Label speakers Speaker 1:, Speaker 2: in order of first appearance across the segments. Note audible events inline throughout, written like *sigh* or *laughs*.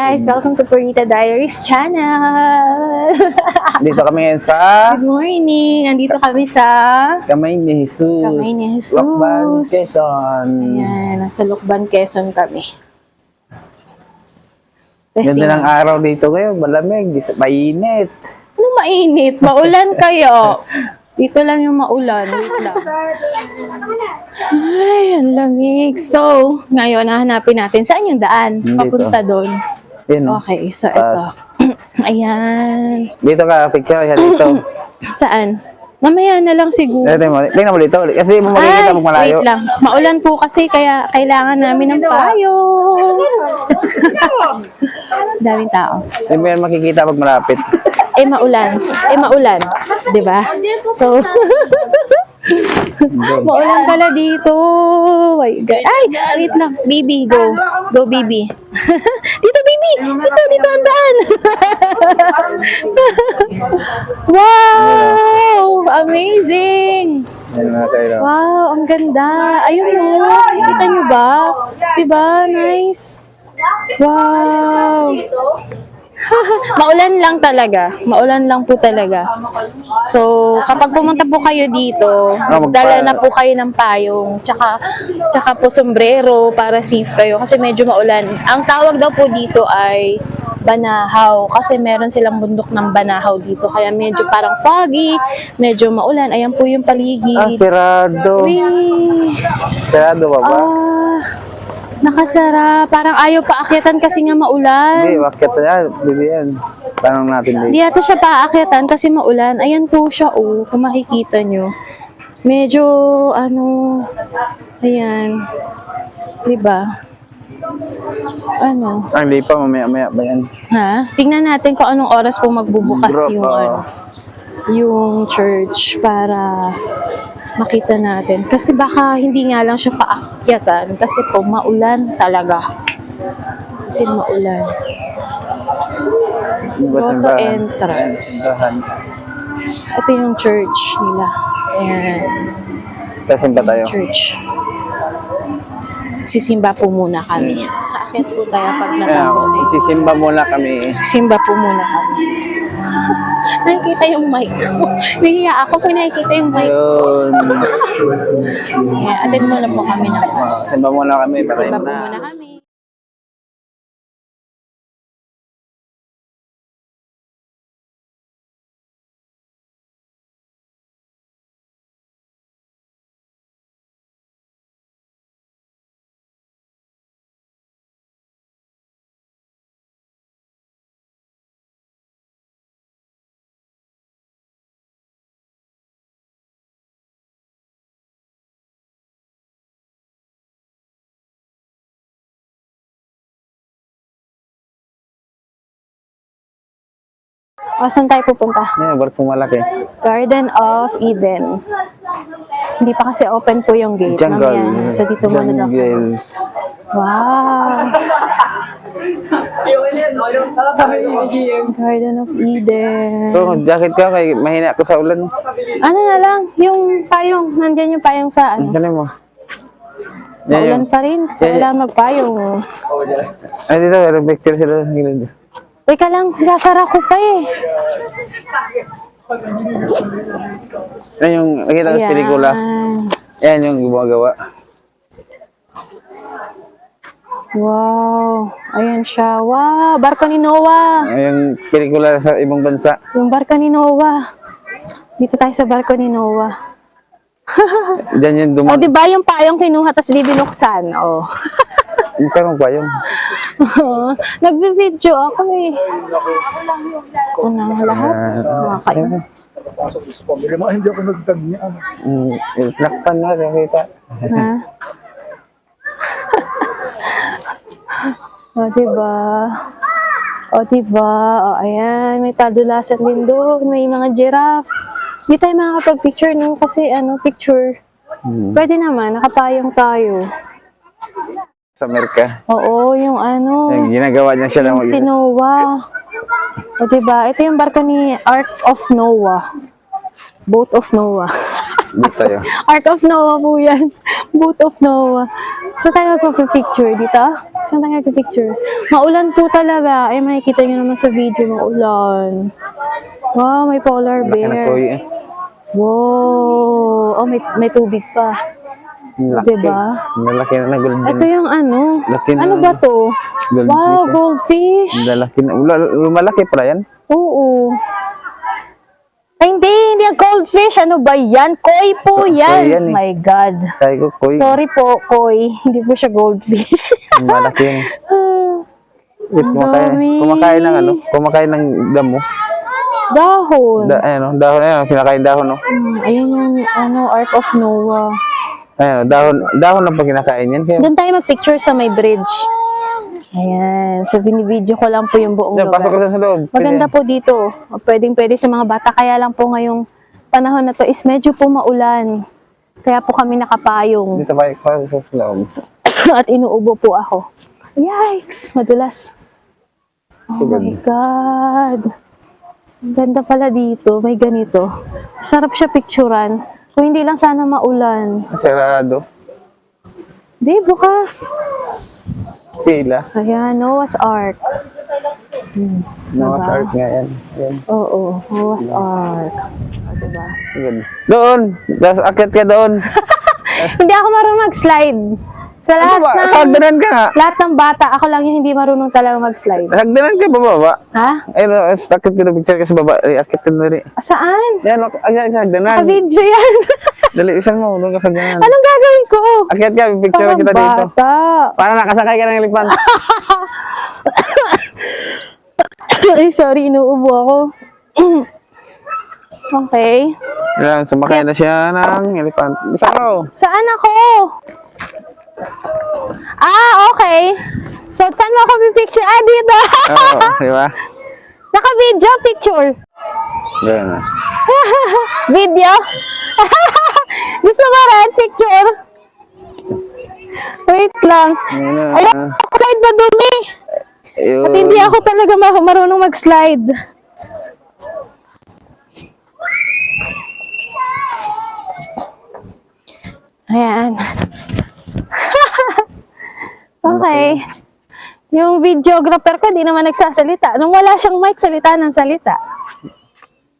Speaker 1: guys! Welcome to Purita Diaries channel! *laughs*
Speaker 2: Dito kami ngayon sa
Speaker 1: Good morning! Andito kami sa
Speaker 2: Kamay ni Jesus.
Speaker 1: Kamay ni Jesus.
Speaker 2: Lokban, Quezon.
Speaker 1: Ayan, nasa Lukban, Quezon kami. Testing.
Speaker 2: Ganda ng araw dito ngayon. Malamig. Mainit.
Speaker 1: Ano mainit? Maulan kayo. Dito lang yung maulan. Wait lang. Ay, ang lamig. So, ngayon, hahanapin natin saan yung daan. Papunta doon.
Speaker 2: Yun.
Speaker 1: Okay, so ito. *clears throat* Ayan.
Speaker 2: Dito ka, picture yan dito. *clears throat*
Speaker 1: Saan? Mamaya na lang siguro.
Speaker 2: Tingnan mo, tingnan mo dito. Kasi mo makikita pag malayo.
Speaker 1: wait lang. Maulan po kasi kaya kailangan namin ng payong. *laughs* Daming tao.
Speaker 2: Mo yan makikita pag malapit.
Speaker 1: Eh maulan. Eh maulan. 'Di ba? So. *laughs* Maulan pala dito. My God. Ay, wait lang. Bibi, go. Go, Bibi. *laughs* dito, Bibi. Dito, dito ang daan. *laughs* wow! Amazing! Wow, ang ganda. Ayun mo. Kita nyo ba? Diba? Nice. Wow. *laughs* Maulan lang talaga. Maulan lang po talaga. So, kapag pumunta po kayo dito,
Speaker 2: magpa-
Speaker 1: dala na po kayo ng payong, tsaka, tsaka po sombrero para safe kayo kasi medyo maulan. Ang tawag daw po dito ay Banahaw kasi meron silang bundok ng Banahaw dito kaya medyo parang foggy, medyo maulan. Ayan po yung
Speaker 2: Ah,
Speaker 1: paligid.
Speaker 2: sirado.
Speaker 1: Uy,
Speaker 2: Sirado ba ba?
Speaker 1: ah, nakasara. Parang ayaw paakyatan kasi nga
Speaker 2: Hindi,
Speaker 1: maulan.
Speaker 2: wakit na yan. Tanong natin dito.
Speaker 1: Hindi ata siya paakyatan kasi maulan. Ayan po siya, oh, kung makikita nyo. Medyo, ano, ayan. Diba? Ano?
Speaker 2: Ah, hindi pa, mamaya-maya ba yan?
Speaker 1: Ha? Tingnan natin kung anong oras po magbubukas
Speaker 2: Drop,
Speaker 1: yung, ano, yung church para makita natin. Kasi baka hindi nga lang siya paakyatan kasi po maulan talaga. Kasi maulan.
Speaker 2: Ano
Speaker 1: Photo
Speaker 2: simbahan?
Speaker 1: entrance. Ito yung church nila. Ayan.
Speaker 2: Kasimba tayo.
Speaker 1: Church. Sisimba po muna kami. Kaakyat po tayo pag natapos na
Speaker 2: sisimba muna kami.
Speaker 1: Sisimba po muna kami. *laughs* nakikita yung mic ko. Nahiya ako kung nakikita yung mic.
Speaker 2: Ayun. *laughs*
Speaker 1: Kaya attend muna po kami ng class.
Speaker 2: Simba muna kami.
Speaker 1: Simba muna kami. O, saan tayo pupunta?
Speaker 2: Ayan, barkong malaki.
Speaker 1: Garden of Eden. Hindi pa kasi open po yung gate.
Speaker 2: Jungle.
Speaker 1: Mamaya. So, dito muna daw.
Speaker 2: Jungles.
Speaker 1: Wow! Garden of Eden.
Speaker 2: So, jacket ka kay mahina ako sa ulan.
Speaker 1: Ano na lang, yung payong, nandyan yung payong sa ano.
Speaker 2: Ano mo?
Speaker 1: Maulan pa rin, kasi wala magpayong.
Speaker 2: ay dito, may picture sila gilid.
Speaker 1: Teka lang, sasara ko pa eh.
Speaker 2: Yan yung, nakita ko sa pelikula. Yan yung gumagawa.
Speaker 1: Wow, ayan siya. Wow, barko ni Noah.
Speaker 2: Yung pelikula sa ibang bansa.
Speaker 1: Yung barko ni Noah. Dito tayo sa barko ni Noah. *laughs*
Speaker 2: Diyan yung
Speaker 1: O,
Speaker 2: dumang.
Speaker 1: di ba yung payong kinuha tapos di binuksan? Oh. *laughs*
Speaker 2: Magkaroon pa yun.
Speaker 1: Nagbe-video ako eh. Unang lahat. Mga kain.
Speaker 3: Hindi ako nagtag niya.
Speaker 2: Mm, Nakpan na, nakita.
Speaker 1: Ha? *laughs* o, diba? O, diba? O, ayan. May kadulasan din doon. May mga giraffe. Hindi tayo makakapag-picture no? Kasi, ano, picture.
Speaker 2: Hmm.
Speaker 1: Pwede naman. Nakapayong tayo.
Speaker 2: Sa Amerika.
Speaker 1: Oo, yung ano.
Speaker 2: Yung ginagawa niya siya
Speaker 1: Yung
Speaker 2: lang
Speaker 1: si Noah. O, diba? Ito yung barko ni Ark of Noah. Boat of Noah.
Speaker 2: Dito tayo. *laughs*
Speaker 1: Ark of Noah po yan. Boat of Noah. So tayo magpapicture dito Saan tayo picture? Maulan po talaga. Ay, makikita nyo naman sa video, maulan. Wow, may polar
Speaker 2: Laki na
Speaker 1: bear.
Speaker 2: eh.
Speaker 1: Wow. Oh, may, may tubig pa.
Speaker 2: Laki.
Speaker 1: Diba?
Speaker 2: Malaki na golden.
Speaker 1: Ito yung ano.
Speaker 2: Laki na.
Speaker 1: Ano ba to?
Speaker 2: Goldfish,
Speaker 1: Wow,
Speaker 2: eh.
Speaker 1: goldfish.
Speaker 2: Lalaki na. Lumalaki pala yan.
Speaker 1: Oo. Ay, hindi, hindi ang goldfish. Ano ba yan? Koi po
Speaker 2: Koi
Speaker 1: yan.
Speaker 2: yan eh.
Speaker 1: My God.
Speaker 2: Sabi ko, koy.
Speaker 1: Sorry po, koi. *laughs* Hindi po siya goldfish.
Speaker 2: Malaki yan. *laughs*
Speaker 1: Ang
Speaker 2: kumakain, kumakain ng ano? Kumakain ng damo.
Speaker 1: Dahon.
Speaker 2: Da, ano, dahon, ayun, kinakain dahon, no?
Speaker 1: Hmm, Ayan yung ano, Ark of Noah.
Speaker 2: Ayun, dahon, dahon na pa kinakain yan. Kaya,
Speaker 1: Doon tayo mag-picture sa may bridge. Ayan. So, binibideo ko lang po yung buong
Speaker 2: Diyan, pasok
Speaker 1: lugar.
Speaker 2: ka sa loob.
Speaker 1: Maganda po dito. Pwedeng pwede sa mga bata. Kaya lang po ngayong panahon na to is medyo po maulan. Kaya po kami nakapayong.
Speaker 2: Dito pa, pasok sa loob. *coughs*
Speaker 1: At inuubo po ako. Yikes! Madulas. Oh my God. Ang ganda pala dito. May ganito. Sarap siya picturean. Kung hindi lang sana maulan.
Speaker 2: Sarado.
Speaker 1: Di, bukas.
Speaker 2: Pila.
Speaker 1: Ayan, Noah's Ark. Hmm.
Speaker 2: Noah's
Speaker 1: Diba?
Speaker 2: Ark nga yan. Yan.
Speaker 1: Oo, Noah's Ark. O, diba?
Speaker 2: Good. Doon! Akit ka doon. *laughs*
Speaker 1: Hindi ako marunong mag-slide. Sa lahat
Speaker 2: Ano ba?
Speaker 1: ng,
Speaker 2: Hagdanan ka nga.
Speaker 1: lahat ng bata, ako lang yung hindi marunong talaga mag-slide.
Speaker 2: Hagdanan ka bababa.
Speaker 1: Ha?
Speaker 2: Ayun, oh, akit ka na picture ka sa baba. Ay, akit ka na rin.
Speaker 1: Saan?
Speaker 2: Yan, akit *laughs* ka hagdanan.
Speaker 1: Ka-video yan.
Speaker 2: Dali, isan mo. Doon ka hagdanan.
Speaker 1: Anong gagawin ko?
Speaker 2: Akit ka, picture
Speaker 1: Parang
Speaker 2: kita dito.
Speaker 1: bata.
Speaker 2: Para nakasakay ka ng elephant. *laughs*
Speaker 1: Ay, sorry, inuubo ako. *clears throat* okay.
Speaker 2: Yan, sumakay na siya ng elephant. Isa ko.
Speaker 1: Saan ako? Ah, okay. So, saan mo ako pipicture? Ah, dito.
Speaker 2: Oo, di ba? *laughs*
Speaker 1: Naka-video picture.
Speaker 2: Yan. ah. *laughs*
Speaker 1: Video? *laughs* Gusto mo rin picture? Wait lang.
Speaker 2: Na.
Speaker 1: Ayun, slide na dumi.
Speaker 2: Ayun.
Speaker 1: At hindi ako talaga ma- marunong mag-slide. Ayan. Okay. Yung videographer ko, di naman nagsasalita. Nung wala siyang mic, salita ng salita.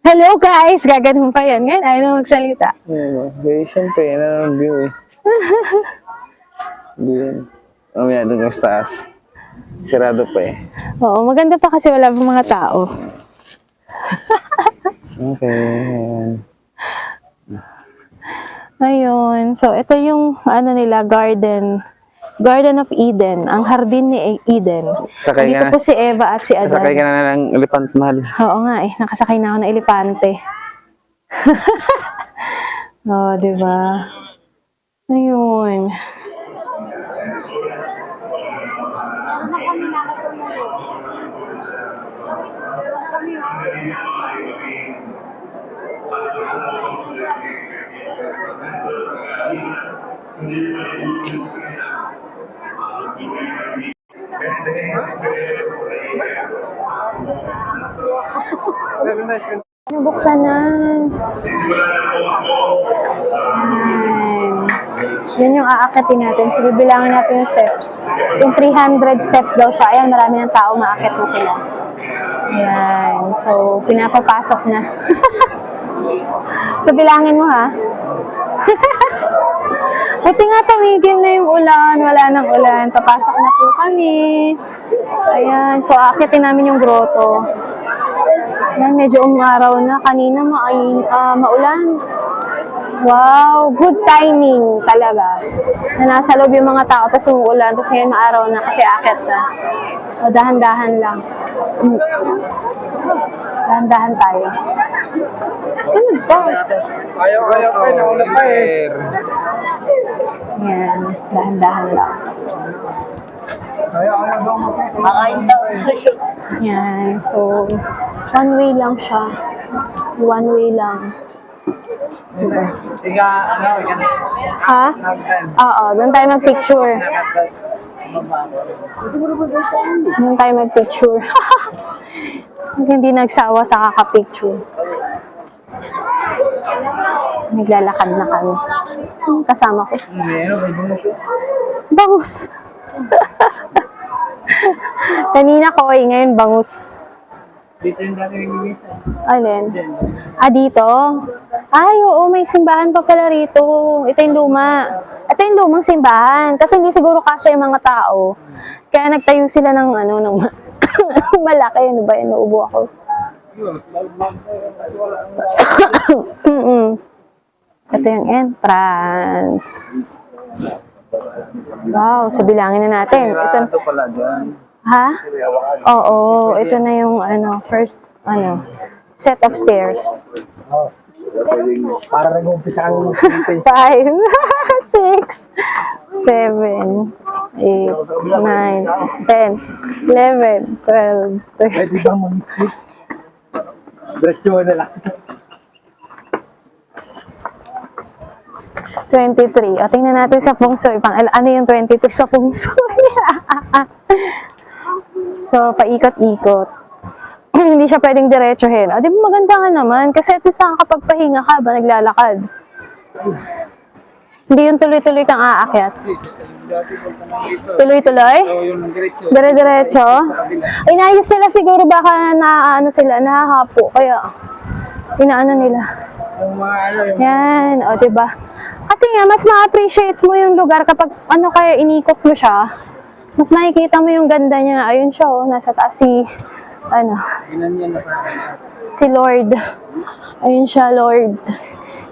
Speaker 1: Hello guys! Gaganon pa yan. Ngayon, ayaw na magsalita.
Speaker 2: Ayun, Okay, siyempre, yan ang view eh. *laughs* Mamaya doon yung taas. Sirado pa eh.
Speaker 1: Oo, maganda pa kasi wala pang mga tao.
Speaker 2: Okay. ayan.
Speaker 1: Ayun. So, ito yung ano nila, garden. Garden of Eden. Ang hardin ni Eden.
Speaker 2: Sakay
Speaker 1: Dito po si Eva at si
Speaker 2: na. Sakay ka
Speaker 1: Adan.
Speaker 2: na ng elephant mahal.
Speaker 1: Oo nga eh. Nakasakay na ako ng elepante. *laughs* Oo, di ba? Ayun. *laughs* Nabuksan na. Ayan. Yun yung aakatin natin. So, bibilangin natin yung steps. Yung 300 steps daw siya. Ayan, marami ng tao maakit na sila. Ayan. So, pinapapasok na. *laughs* so, bilangin mo ha. *laughs* Buti nga tumigil na yung ulan. Wala nang ulan. Papasok na po kami. Ayan. So, aakitin namin yung grotto. Ayan, medyo umaraw na. Kanina ma ah, maulan. Wow, good timing talaga. Na nasa loob yung mga tao, tapos umuulan, tapos ngayon maaraw na kasi akit na. O, dahan-dahan lang. Mm. Dahan-dahan tayo. Sunod pa.
Speaker 3: Ayaw, ayaw pa, nauna pa eh.
Speaker 1: Yan, dahan-dahan lang.
Speaker 3: Ayaw, ayaw daw
Speaker 1: Makain Yan, so, one way lang siya. One way lang.
Speaker 3: Ika, ano, yan.
Speaker 1: Ha? Oo, doon tayo mag-picture. Doon tayo mag-picture. *laughs* Hindi nagsawa sa kaka-picture. Naglalakad na kami. Saan kasama ko?
Speaker 3: May.
Speaker 1: Bangus! *laughs* Kanina ko, ngayon bangus.
Speaker 3: Dito yung dati yung misa.
Speaker 1: Alin? Ah, dito? Ay, oo, may simbahan pa pala rito. Ito yung luma. Ito yung lumang simbahan. Kasi hindi siguro kasya yung mga tao. Kaya nagtayo sila ng ano, ng ma- *coughs* malaki. Ano ba yun? Naubo ako. Mm-mm. *coughs* Ito yung entrance. Wow, so bilangin na natin. Ito,
Speaker 2: Ito pala dyan.
Speaker 1: Ha? Oo, ito na yung ano, first, ano, set of stairs.
Speaker 3: Para nag-umpisa ang *laughs*
Speaker 1: Five, *laughs* six, seven, eight, nine, ten, eleven, twelve, thirteen.
Speaker 3: Diretso na lang.
Speaker 1: 23. O, tingnan natin sa feng shui. Pang, ano yung 23 sa shui? *laughs* so, paikot-ikot. *clears throat* Hindi siya pwedeng diretsuhin. O, di ba maganda nga naman? Kasi at least nakakapagpahinga ka ba naglalakad. Hindi yung tuloy-tuloy kang aakyat. Tuloy-tuloy? Dire-diretso? Inayos nila siguro baka na ano sila, nahahapo. Kaya, inaano nila. Yan, o, di ba? Kasi nga, mas ma-appreciate mo yung lugar kapag ano kaya inikot mo siya. Mas makikita mo yung ganda niya. Ayun siya, oh, nasa taas si, ano, si Lord. Ayun siya, Lord.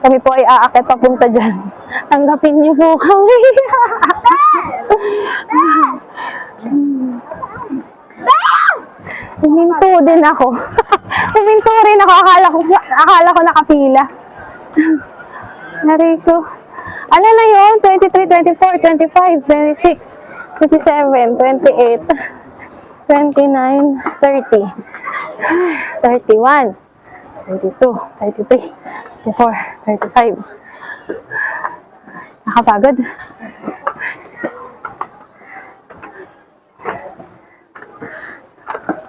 Speaker 1: Kami po ay aakit papunta dyan. *laughs* Tanggapin niyo po kami. *laughs* Huminto din ako. *laughs* Huminto rin ako. Akala ko, akala ko nakapila. Nari ko. Ano na yun? 23, 24, 25, 26, 27, 28, 29, 30, 31, 32, 33, 34, 35. Nakapagod.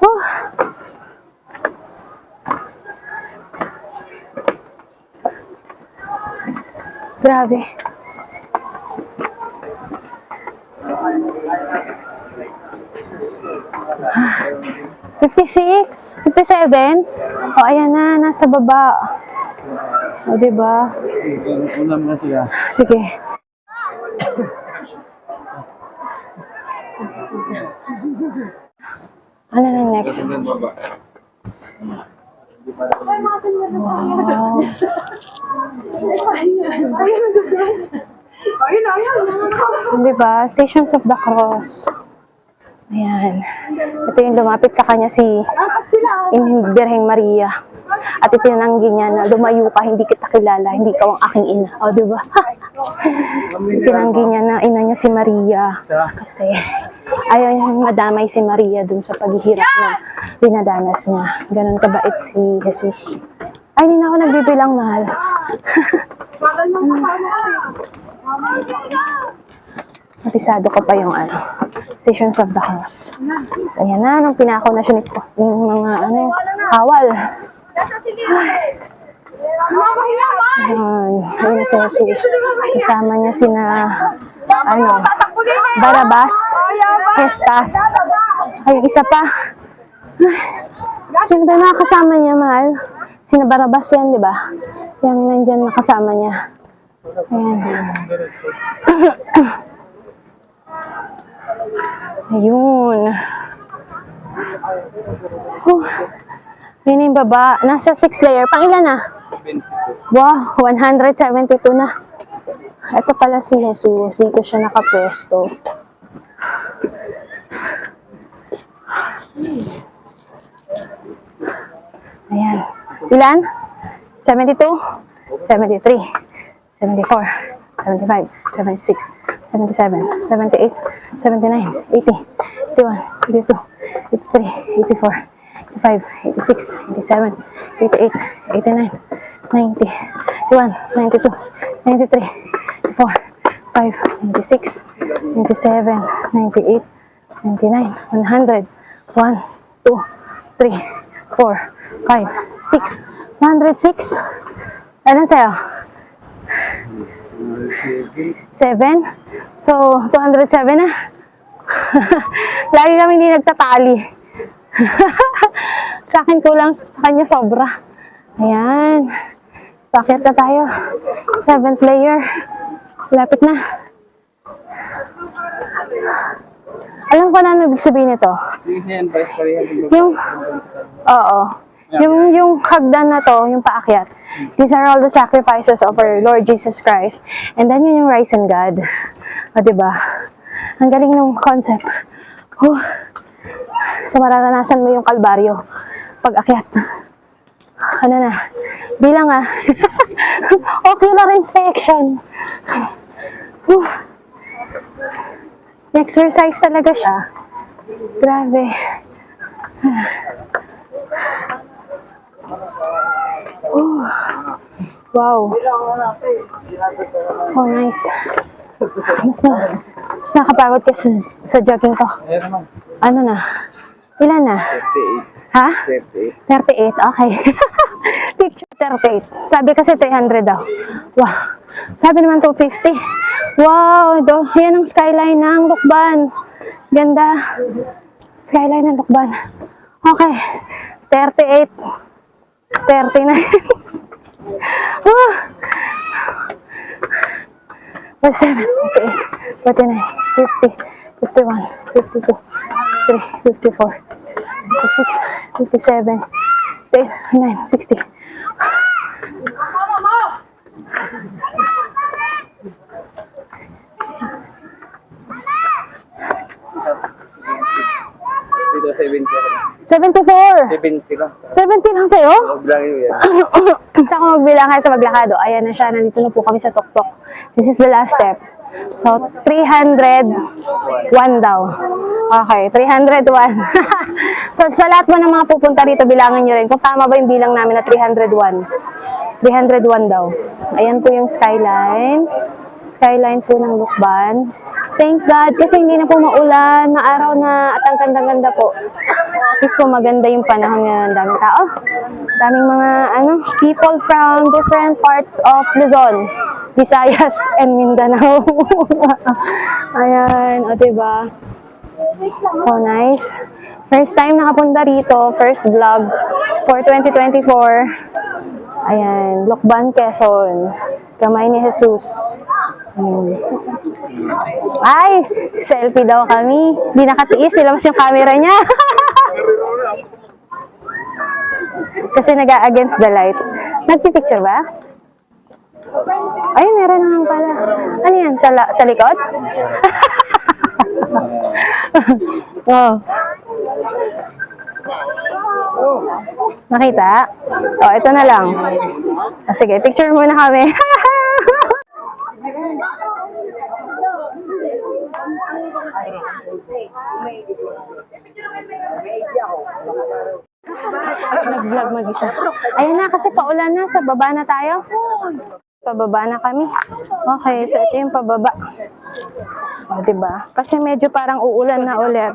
Speaker 1: Oh. Grabe. Fifty-six? Fifty-seven? O, ayan na, nasa baba. O, diba?
Speaker 2: Una mo sila.
Speaker 1: Sige. Ano na next? Wow. Di ba? Stations of the Cross. Ayan. Ito yung lumapit sa kanya si Birheng Maria. At itinanggi niya na lumayo ka, hindi kita kilala, hindi ka ang aking ina. O, di ba? *laughs* itinanggi niya na ina niya si Maria. Kasi ayaw niyang madamay si Maria dun sa paghihirap na dinadanas niya. Ganon kabait si Jesus. Ay, hindi na ako nagbibilang mahal. *laughs* Napisado ko pa yung ano, Stations of the Cross. So, ayan na, nung pinako na siya nito, yung mga ano, kawal. Ayan, ayun na si Jesus. Kasama niya sina, ano, Barabas, Hestas. Ay, isa pa. Sino ba mga kasama niya, mahal? Sina Barabas yan, di ba? Yung nandyan na kasama niya. Ayan. Ayun. Huh. Yun yung baba. Nasa 6 layer. Pang ilan na? Wow, 172 na. Ito pala si Jesus. Dito siya nakapwesto. Ayan. Ilan? 72, 73, 74, 75, 76, 77, 78, 79, 80, 81, 82, 83, 84, 85, 86, 87, 88, 89, 90, 91, 92, 93, 94, 5, 96, 97, 98, 99, 100, 1, 2, 3, 4, 5, 6, 106. Ano sa'yo? 7? So, 207 na. *laughs* Lagi kami hindi nagtatali. *laughs* sa akin kulang, sa kanya sobra. Ayan. Bakit na tayo? Seventh layer. Lapit na. Alam ko na ano ibig sabihin nito. Yung, oo. Yung, yung hagdan na to, yung paakyat. These are all the sacrifices of our Lord Jesus Christ. And then yun yung rise in God. O, diba? Ang galing ng concept. Oh. So, mararanasan mo yung kalbaryo. Pag akyat. Ano na? Bilang ah. *laughs* Ocular inspection. Whew. Exercise talaga siya. Grabe. Wow. So nice. Mas, ma mas nakapagod ka sa, sa jogging
Speaker 3: naman.
Speaker 1: Ano na? Ilan na?
Speaker 3: 38.
Speaker 1: Ha?
Speaker 3: 38.
Speaker 1: 38, okay. *laughs* Picture 38. Sabi kasi 300 daw. Wow. Sabi naman 250. Wow, ito. Yan ang skyline ng Lukban. Ganda. Skyline ng Lukban. Okay. 38. 39. *laughs* Woo! 47, 48, 49, 50, 51, 52, 53, 54, 56, 57, 58, 9, 60.
Speaker 3: Dito 70 ako.
Speaker 1: 74!
Speaker 3: 70 lang.
Speaker 1: 70 lang sa'yo?
Speaker 3: Sobrang yun yan. *coughs*
Speaker 1: Sa ako magbilang sa maglakado. Ayan na siya. Nandito na po kami sa tuktok. This is the last step. So, 301 daw. Okay, 301. *laughs* so, sa lahat mo ng mga pupunta dito, bilangan nyo rin kung tama ba yung bilang namin na 301. 301 daw. Ayan po yung skyline. Skyline po ng Lukban. Thank God, kasi hindi na po maulan. Maaraw na at ang ganda-ganda po. At po maganda yung panahon ngayon. Daming tao. Daming mga ano, people from different parts of Luzon, Visayas, *laughs* and Mindanao. *laughs* Ayan, o diba? So nice. First time nakapunta rito, first vlog for 2024. Ayan, Lokban, Quezon. Kamay ni Jesus. Ayan. Ay, selfie daw kami. Di nakatiis, nilabas yung camera niya. *laughs* Kasi nag-against the light. Nagpipicture ba? Ay, meron naman pala. Ano yan? Sa, la- sa likod? *laughs* oh. Nakita? Oh, ito na lang. Ah, sige, picture muna kami. *laughs* Nag-vlog mag-isa. Ayan na, kasi paulan na. Sa baba na tayo. Pababa na kami. Okay, so ito yung pababa. O, diba? Kasi medyo parang uulan na ulit.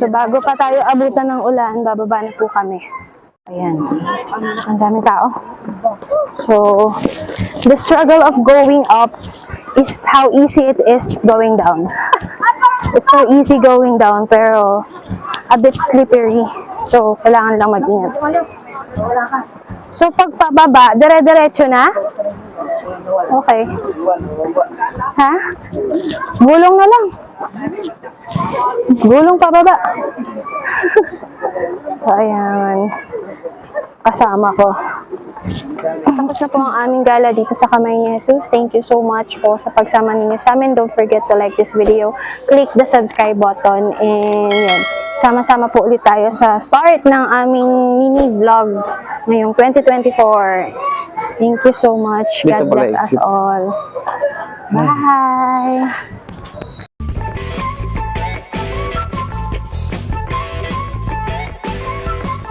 Speaker 1: So, bago pa tayo abutan ng ulan, bababa na po kami. Ayan. Ang daming tao. So, the struggle of going up is how easy it is going down. It's so easy going down, pero a bit slippery. So, kailangan lang mag-ingat. So, pag pababa, dire-diretso na? Okay. Ha? Gulong na lang. Gulong pababa. *laughs* so, ayan. Kasama ko. Tapos na po ang aming gala dito sa Kamay ni Jesus. Thank you so much po sa pagsama ninyo sa amin. Don't forget to like this video. Click the subscribe button. And yun, sama-sama po ulit tayo sa start ng aming mini vlog ngayong 2024. Thank you so much. God bless us all. Bye!